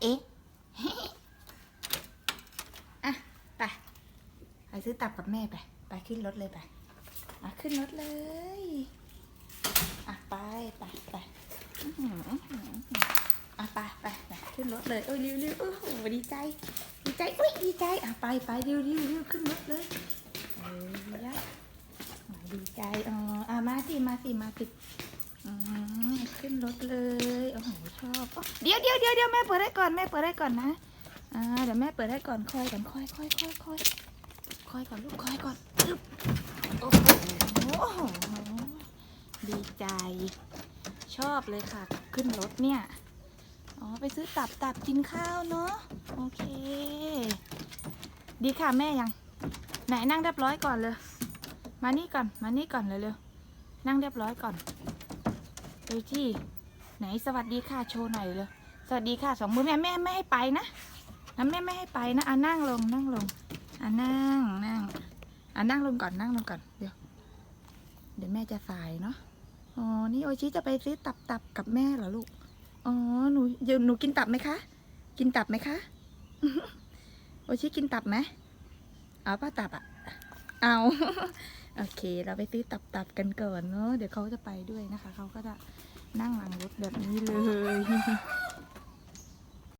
เอ๊ะอะไป ไปซื้อตับกับแม่ไป ไปขึ้นรถเลยไปอะขึ้นรถเลยอะไปไปไปอะไปไปไปขึ้นรถเลยเอ้ยริ้วริ้วโอ้โหดีใจ ดีใจอุ้ยดีใจอะไปไปริ้วริ้วริ้วขึ้นรถเลยเอ้ยยะอะดีใจอ๋ออะมาสิมาสิมาสิอืมขึ้นรถเลย โอ้โหชอบเดี๋ยวเดี๋ยวเดี๋ยวเดี๋ยวแม่เปิดให้ก่อนแม่เปิดให้ก่อนนะอ่าเดี๋ยวแม่เปิดให้ก่อนคอยก่อนคอยคอยคอยคอยคอยก่อนลูกคอยก่อนอึ๊บโอ้โหดีใจ ชอบเลยค่ะ ขึ้นรถเนี่ยอ๋อไปซื้อตับตับกินข้าวเนาะโอเค ดีค่ะแม่ยัง ไหนนั่งเรียบร้อยก่อนเลย มานี่ก่อนมานี่ก่อนเลยเร็วๆนั่งเรียบร้อยก่อนดูที่ ไหนสวัสดีค่ะโชว์หน่อยเลยสวัสดีค่ะสองมือแม่แม่ไม่ให้ไปนะนะแม่ไม่ให้ไปนะอะนั่งลงนั่งลงอะนั่งนั่งอะนั่งลงก่อนนั่งลงก่อนเดี๋ยวเดี๋ยวแม่จะสายเนาะอ๋อนี่โอชิจะไปซื้อตับตับกับแม่เหรอลูกอ๋อหนูเดี๋ยวหนูกินตับไหมคะ กินตับไหมคะโอชิกินตับไหมเอาป้าตับอะเอา โอเค เราไปซื้อตับตับกันก่อนเนาะเดี๋ยวเขาจะไปด้วยนะคะ เขาก็จะนั่งหลังรถแบบนี้เลย